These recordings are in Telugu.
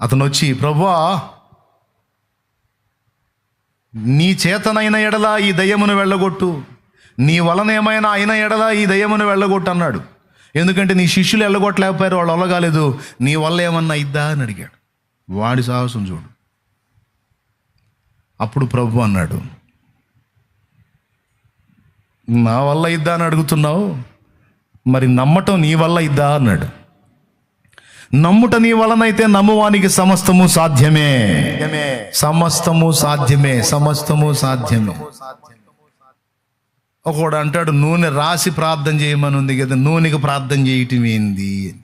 అతను వచ్చి ప్రభువా నీ చేతనైన ఎడల ఈ దయ్యమును వెళ్ళగొట్టు. నీ వలన ఏమైనా అయిన ఎడల ఈ దయ్యమును వెళ్ళగొట్టు అన్నాడు. ఎందుకంటే నీ శిష్యులు వెళ్ళగొట్టలేకపోయారు వాళ్ళు వెళ్ళగాలేదు నీ వల్ల ఏమన్నా ఇద్దా? అని అడిగాడు. వాడి సాహసం చూడు. అప్పుడు ప్రభు అన్నాడు నా వల్ల ఇద్దా? అని అడుగుతున్నావు? మరి నమ్మటం నీ వల్ల ఇద్దా? అన్నాడు. నమ్ముట నీ వలనైతే నమ్మువానికి సమస్తము సాధ్యమే. సమస్తము సాధ్యమే సమస్తము సాధ్యమే. ఒకడు అంటాడు నూనె రాసి ప్రార్థన చేయమని ఉంది కదా నూనెకి ప్రార్థన చేయటం ఏంది.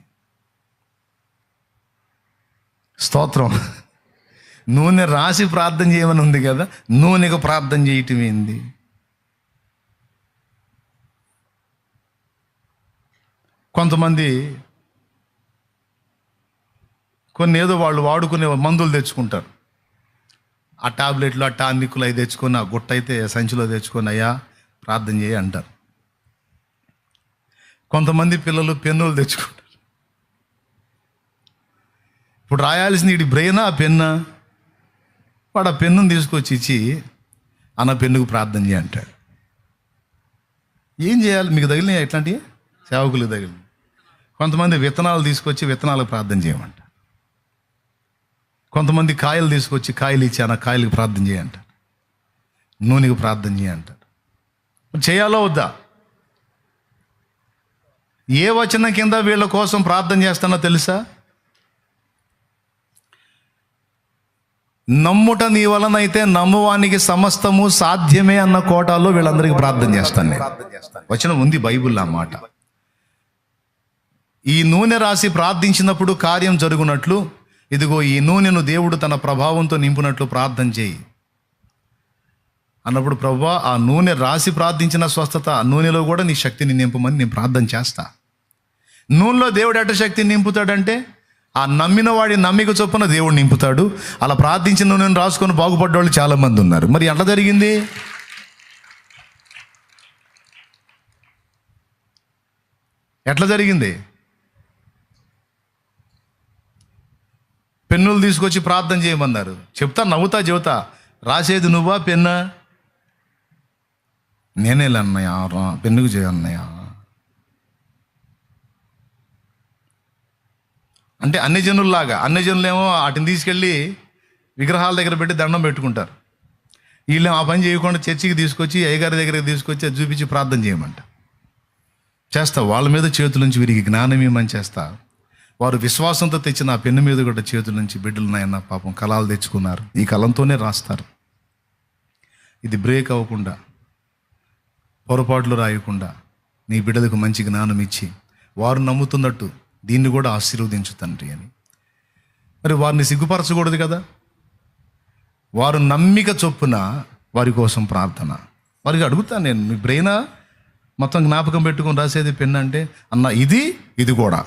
స్తోత్రం. నూనె రాసి ప్రార్థన చేయమని ఉంది కదా నూనెకి ప్రార్థన చేయటం ఏంది? కొంతమంది కొన్ని ఏదో వాళ్ళు వాడుకునే మందులు తెచ్చుకుంటారు. ఆ టాబ్లెట్లు ఆ టానిక్లు అవి తెచ్చుకొని ఆ గుట్ట అయితే సంచిలో తెచ్చుకొని అయ్యా ప్రార్థన చేయి అంటారు. కొంతమంది పిల్లలు పెన్నులు తెచ్చుకుంటారు. ఇప్పుడు రాయాల్సింది ఇటు బ్రెయినా ఆ పెన్నా? వాడు ఆ పెన్నును తీసుకొచ్చి ఇచ్చి అన్న పెన్నుకు ప్రార్థన చేయి అంటాడు. ఏం చేయాలి? మీకు తగిలినాయి ఎట్లాంటివి సేవకులకు తగిలినాయి? కొంతమంది విత్తనాలు తీసుకొచ్చి విత్తనాలకు ప్రార్థన చేయమంట కొంతమంది కాయలు తీసుకొచ్చి కాయలు ఇచ్చి ఆ కాయలకు ప్రార్థన చేయంటారు నూనెకి ప్రార్థన చేయంటారు చేయాలో వద్దా? ఏ వచనం కింద వీళ్ళ కోసం ప్రార్థన చేస్తానో తెలుసా? నమ్ముట నీ వలనైతే నమ్మువానికి సమస్తము సాధ్యమే అన్న కోటాలో వీళ్ళందరికీ ప్రార్థన చేస్తాను నేను. వచనం ఉంది బైబిల్ ఆ మాట. ఈ నూనె రాసి ప్రార్థించినప్పుడు కార్యం జరుగునట్లు ఇదిగో ఈ నూనెను దేవుడు తన ప్రభావంతో నింపునట్లు ప్రార్థన చేయి. అన్నప్పుడు ప్రభా ఆ నూనె రాసి ప్రార్థించిన స్వస్థత ఆ నూనెలో కూడా నీ శక్తిని నింపమని నేను ప్రార్థన చేస్తా. నూనెలో దేవుడు ఎట్ట శక్తిని నింపుతాడంటే ఆ నమ్మిన వాడి నమ్మిక చొప్పున దేవుడు నింపుతాడు. అలా ప్రార్థించిన నూనెను రాసుకొని బాగుపడ్డ చాలా మంది ఉన్నారు. మరి ఎట్లా జరిగింది? ఎట్లా జరిగింది? పెన్నులు తీసుకొచ్చి ప్రార్థన చేయమన్నారు. చెప్తా నవ్వుతా చెబుతా. రాసేది నువ్వా పెన్ను? నేనే అన్నయ్య రా పెన్నుకు చేయన్నయ్య అంటే అన్ని జనుల్లాగా అన్ని జనులేమో వాటిని తీసుకెళ్ళి విగ్రహాల దగ్గర పెట్టి దండం పెట్టుకుంటారు. వీళ్ళు ఆ పని చేయకుండా చర్చికి తీసుకొచ్చి అయ్యగారి దగ్గరికి తీసుకొచ్చి అది చూపించి ప్రార్థన చేయమంట. చేస్తా వాళ్ళ మీద చేతుల నుంచి వీరికి జ్ఞానం ఏమని చేస్తా. వారు విశ్వాసంతో తెచ్చిన ఆ పెన్ను మీద కూడా చేతుల నుంచి బిడ్డలు పాపం కళాలు తెచ్చుకున్నారు. ఈ కలంతోనే రాస్తారు. ఇది బ్రేక్ అవ్వకుండా పొరపాట్లు రాయకుండా నీ బిడ్డలకు మంచి జ్ఞానం ఇచ్చి వారు నమ్ముతున్నట్టు దీన్ని కూడా ఆశీర్వదించు తండ్రి అని. మరి వారిని సిగ్గుపరచకూడదు కదా? వారు నమ్మిక చొప్పున వారి కోసం ప్రార్థన. వారికి అడుగుతాను నేను మీ బ్రెయినా? మొత్తం జ్ఞాపకం పెట్టుకొని రాసేది పెన్ అంటే అన్న ఇది ఇది కూడా.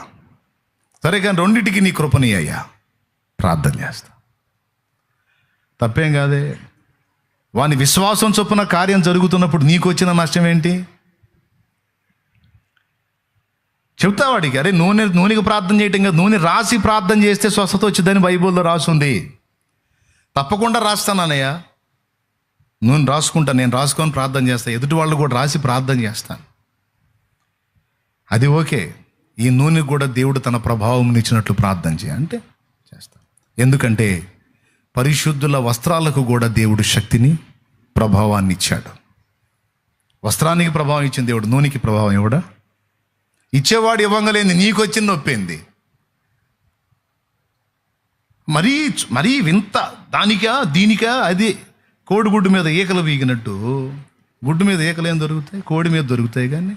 సరే కానీ రెండింటికి నీ కృపని అయ్యా. ప్రార్థన చేస్తా. తప్పేం కాదే. వాని విశ్వాసం చొప్పున కార్యం జరుగుతున్నప్పుడు నీకు వచ్చిన నష్టం ఏంటి? చెప్తా వాడికి అరే నూనె నూనెకి ప్రార్థన చేయటం కదా నూనె రాసి ప్రార్థన చేస్తే స్వస్థత వచ్చిందని బైబిల్లో రాసుంది. తప్పకుండా రాస్తానన్నయ్య నూనె రాసుకుంటా నేను రాసుకొని ప్రార్థన చేస్తాను ఎదుటి వాళ్ళు కూడా రాసి ప్రార్థన చేస్తాను. అది ఓకే. ఈ నూనె కూడా దేవుడు తన ప్రభావం ఇచ్చినట్లు ప్రార్థన చేయ. అంటే చేస్తాను ఎందుకంటే పరిశుద్ధుల వస్త్రాలకు కూడా దేవుడు శక్తిని ప్రభావాన్ని ఇచ్చాడు. వస్త్రానికి ప్రభావం ఇచ్చిన దేవుడు నూనెకి ప్రభావం ఇవ్వడా ఇచ్చేవాడు ఇవ్వంగలేని నీకు వచ్చిన నొప్పింది మరీ మరీ వింత దానికా దీనికా అది కోడిగుడ్డు మీద ఈకలు వీగినట్టు. గుడ్డు మీద ఈకలు ఏం దొరుకుతాయి? కోడి మీద దొరుకుతాయి కానీ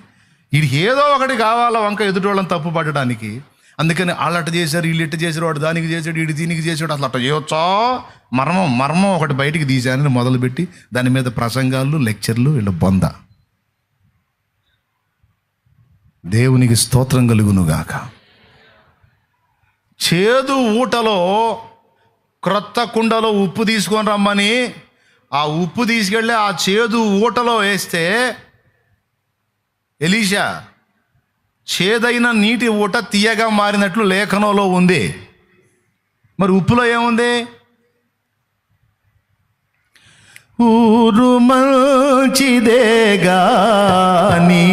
ఇది ఏదో ఒకటి కావాలా వంక ఎదుటి వాళ్ళని తప్పు పట్టడానికి. అందుకని వాళ్ళు అట్ట చేశారు వీళ్ళు ఇట్ట చేశారు వాడు దానికి చేశాడు వీడు దీనికి చేసాడు అసలు అట్ట చేయొచ్చా? మర్మం మర్మం ఒకటి బయటికి తీశానని మొదలుపెట్టి దాని మీద ప్రసంగాలు లెక్చర్లు వీళ్ళు బొంద. దేవునికి స్తోత్రం కలుగునుగాక. చేదు ఊటలో క్రొత్త కుండలో ఉప్పు తీసుకొని రమ్మని ఆ ఉప్పు తీసుకెళ్ళి ఆ చేదు ఊటలో వేస్తే ఎలీషా చేదైన నీటి ఊట తీయగా మారినట్లు లేఖనంలో ఉంది. మరి ఉప్పులో ఏముంది? ఊరు మంచిదే గాని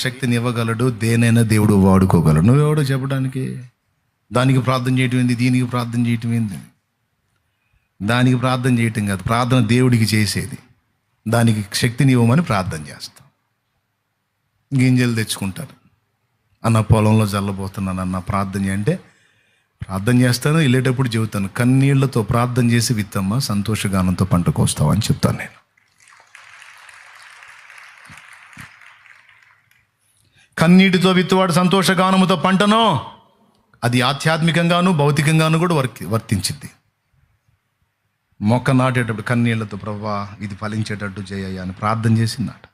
శక్తిని ఇవ్వగలడు దేనైనా దేవుడు వాడుకోగలడు. నువ్వెవడో చెప్పడానికి? దానికి ప్రార్థన చేయటం ఏంది? దీనికి ప్రార్థన చేయటం ఏంది? దానికి ప్రార్థన చేయటం కాదు. ప్రార్థన దేవుడికి చేసేది. దానికి శక్తిని ఇవ్వమని ప్రార్థన చేస్తాం. గింజలు తెచ్చుకుంటారు. అన్న పొలంలో జల్లబోతున్నాను అన్న ప్రార్థన అంటే ప్రార్థన చేస్తాను వెళ్ళేటప్పుడు చెబుతాను. కన్నీళ్ళతో ప్రార్థన చేసి విత్తమ్మ సంతోషగానంతో పంట కోస్తావు అని చెప్తాను నేను. కన్నీటితో విత్తువాడు సంతోషగానముతో పంటను? అది ఆధ్యాత్మికంగాను భౌతికంగాను కూడా వర్తి వర్తించింది. మొక్క నాటేటప్పుడు కన్నీళ్ళతో ప్రవ్వా ఇది ఫలించేటట్టు చేయ అని ప్రార్థన చేసిందట.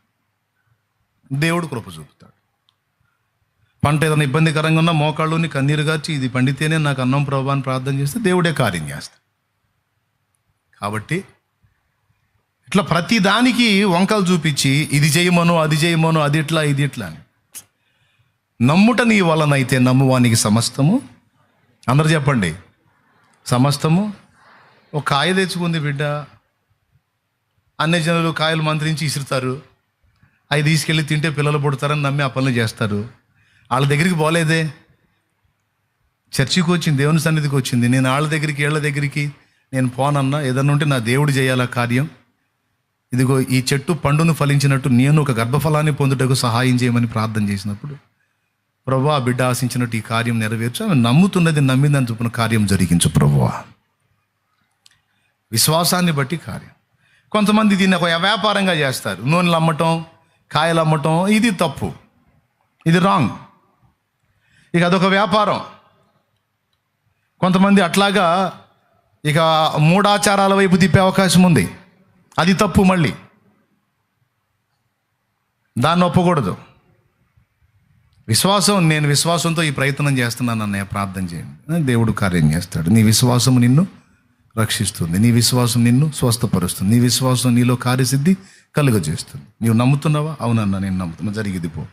దేవుడు కృప చూపుతాడు. పంట ఏదైనా ఇబ్బందికరంగా ఉన్న మోకాళ్ళుని కన్నీరు గార్చి ఇది పండితేనే నాకు అన్నం ప్రభా అని ప్రార్థన చేస్తే దేవుడే కార్యం చేస్తాడు. కాబట్టి ఇట్లా ప్రతిదానికి వంకలు చూపించి ఇది చేయమను అది చేయమను అది ఇట్లా ఇది ఇట్లా అని. నమ్ముట నీ వలనైతే నమ్మువానికి సమస్తము. అందరు చెప్పండి. సమస్తము? ఒక కాయ తెచ్చుకుంది బిడ్డ. అన్ని జనులు కాయలు మంత్రించి ఇసురుతారు. అవి తీసుకెళ్ళి తింటే పిల్లలు పుడతారని నమ్మి ఆ పనులు చేస్తారు. వాళ్ళ దగ్గరికి పోలేదే. చర్చికి వచ్చింది దేవుని సన్నిధికి వచ్చింది. నేను వాళ్ళ దగ్గరికి వీళ్ళ దగ్గరికి నేను పోనన్నా ఏదన్నా ఉంటే నా దేవుడు చేయాల కార్యం. ఇదిగో ఈ చెట్టు పండును ఫలించినట్టు నేను ఒక గర్భఫలాన్ని పొందుటకు సహాయం చేయమని ప్రార్థన చేసినప్పుడు ప్రభు ఆ బిడ్డ ఆశించినట్టు ఈ కార్యం నెరవేర్చు. ఆమె నమ్ముతున్నది నమ్మిందని చొప్పున కార్యం జరిగించు ప్రభువా విశ్వాసాన్ని బట్టి కార్యం. కొంతమంది దీన్ని ఒక వ్యాపారంగా చేస్తారు. నూనెలు అమ్మటం కాయలు అమ్మటం ఇది తప్పు. ఇది రాంగ్ ఇక అదొక వ్యాపారం. కొంతమంది అట్లాగా ఇక మూడాచారాల వైపు తిప్పే అవకాశం ఉంది. అది తప్పు మళ్ళీ. దాన్ని ఒప్పకూడదు. విశ్వాసం నేను విశ్వాసంతో ఈ ప్రయత్నం చేస్తున్నాను అన్నయ్య ప్రార్థన చేయండి. దేవుడు కార్యం చేస్తాడు. నీ విశ్వాసం నిన్ను రక్షిస్తుంది. నీ విశ్వాసం నిన్ను స్వస్థపరుస్తుంది. నీ విశ్వాసం నీలో కార్యసిద్ధి కలుగజేస్తుంది. నీవు నమ్ముతున్నావా? అవునన్నా నేను నమ్ముతున్నా. జరిగింది పో.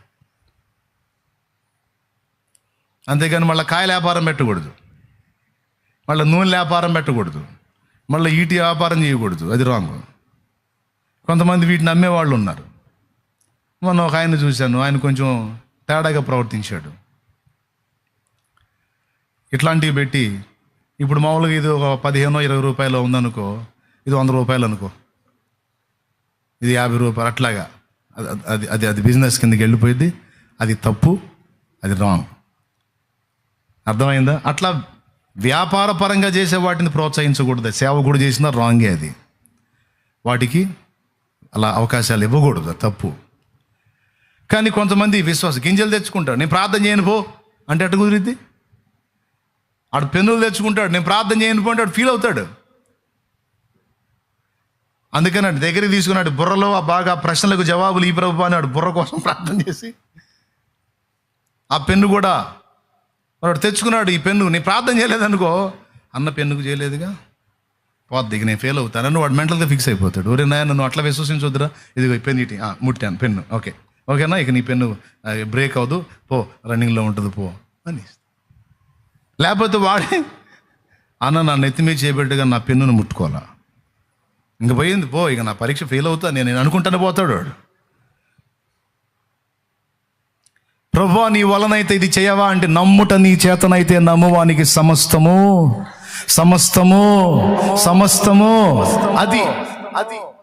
అంతేగాని మళ్ళీ కాయల వ్యాపారం పెట్టకూడదు. మళ్ళీ నూనె వ్యాపారం పెట్టకూడదు. మళ్ళీ ఈటి వ్యాపారం చేయకూడదు. అది రాంగ్ కొంతమంది వీటిని అమ్మేవాళ్ళు ఉన్నారు. మొన్న ఒక ఆయన చూశాను. ఆయన కొంచెం తేడాగా ప్రవర్తించాడు. ఇట్లాంటివి పెట్టి ఇప్పుడు మామూలుగా ఇది ఒక పదిహేనో ఇరవై రూపాయలు ఉందనుకో ఇది వంద రూపాయలు అనుకో. ఇది యాభై రూపాయలు అట్లాగా. అది అది అది అది బిజినెస్ కిందకి వెళ్ళిపోయింది. అది తప్పు అది రాంగ్. అర్థమైందా? అట్లా వ్యాపార పరంగా చేసే వాటిని ప్రోత్సహించకూడదు. సేవ కూడా చేసినా రాంగే అది. వాటికి అలా అవకాశాలు ఇవ్వకూడదు. అది తప్పు. కానీ కొంతమంది విశ్వాస గింజలు తెచ్చుకుంటాడు నేను ప్రార్థన చేయను పో. అంటే అటు కుదిరిద్ది? ఆడు పెన్నులు తెచ్చుకుంటాడు. నేను ప్రార్థన చేయను పో అంటే ఫీల్ అవుతాడు. అందుకని అటు దగ్గరికి తీసుకున్నాడు బుర్రలో ఆ బాగా ప్రశ్నలకు జవాబులు ఈ ప్రభు అని బుర్ర కోసం ప్రార్థన చేసి ఆ పెన్ను కూడా వాడు తెచ్చుకున్నాడు ఈ పెన్ను. నేను ప్రార్థన చేయలేదనుకో అన్న పెన్నుకు చేయలేదుగా. పోద్ది ఇక నేను ఫెయిల్ అవుతానని వాడు మెంటల్గా ఫిక్స్ అయిపోతాడు. ఒరే నాయన నన్ను అట్లా విశ్వసించొద్దురా. ఇదిగో పెన్ ఇటీ ముట్టాను పెన్ను. ఓకే. ఓకేనా? ఇక నీ పెన్ను బ్రేక్ అవ్వదు. పో రన్నింగ్లో ఉంటుంది పో. అని లేకపోతే వాడే అన్న నా నెత్తి మీద చేయబెట్టుగా నా పెన్నును ముట్టుకోవాలా? ఇంక పోయింది పో. ఇక నా పరీక్ష ఫెయిల్ అవుతా నేను నేను అనుకుంటానే పోతాడు వాడు. ప్రభా నీ వలనైతే ఇది చేయవా అంటే నమ్ముట నీ చేతనైతే నమ్మువానికి సమస్తము. సమస్తము. సమస్తము. అది అది.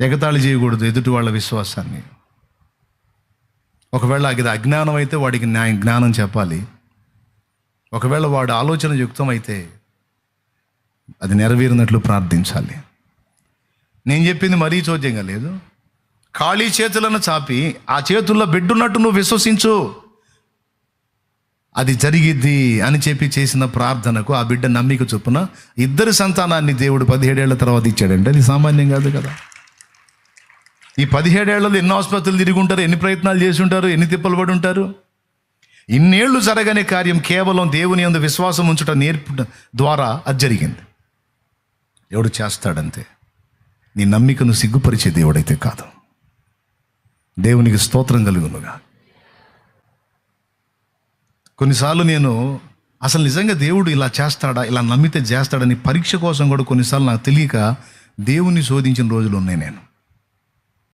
ఎగతాళి చేయకూడదు ఎదుటి వాళ్ళ విశ్వాసాన్ని. ఒకవేళ అది అజ్ఞానం అయితే వాడికి న్యాయం జ్ఞానం చెప్పాలి. ఒకవేళ వాడు ఆలోచన యుక్తం అయితే అది నెరవేరినట్లు ప్రార్థించాలి. నేను చెప్పింది మరీ చోద్యంగా లేదు. ఖాళీ చేతులను చాపి ఆ చేతుల్లో బిడ్డున్నట్టు నువ్వు విశ్వసించు. అది జరిగిద్ది అని చెప్పి చేసిన ప్రార్థనకు ఆ బిడ్డ నమ్మిక చొప్పున ఇద్దరు సంతానాన్ని దేవుడు పదిహేడేళ్ళ తర్వాత ఇచ్చాడంటే అది సామాన్యం కాదు కదా. ఈ పదిహేడేళ్ళలో ఎన్ని ఆసుపత్రులు తిరిగి ఉంటారు? ఎన్ని ప్రయత్నాలు చేసి ఉంటారు? ఎన్ని తిప్పలు పడి ఉంటారు? ఇన్నేళ్ళు జరగని కార్యం కేవలం దేవుని అందు విశ్వాసం ఉంచుట నేర్పు ద్వారా అది జరిగింది. ఎవడు చేస్తాడంతే? నీ నమ్మికను సిగ్గుపరిచే దేవుడైతే కాదు. దేవునికి స్తోత్రం కలుగునుగా. కొన్నిసార్లు నేను అసలు నిజంగా దేవుడు ఇలా చేస్తాడా? ఇలా నమ్మితే చేస్తాడని పరీక్ష కోసం కూడా కొన్నిసార్లు నాకు తెలియక దేవుణ్ణి శోధించిన రోజులు ఉన్నాయి నేను.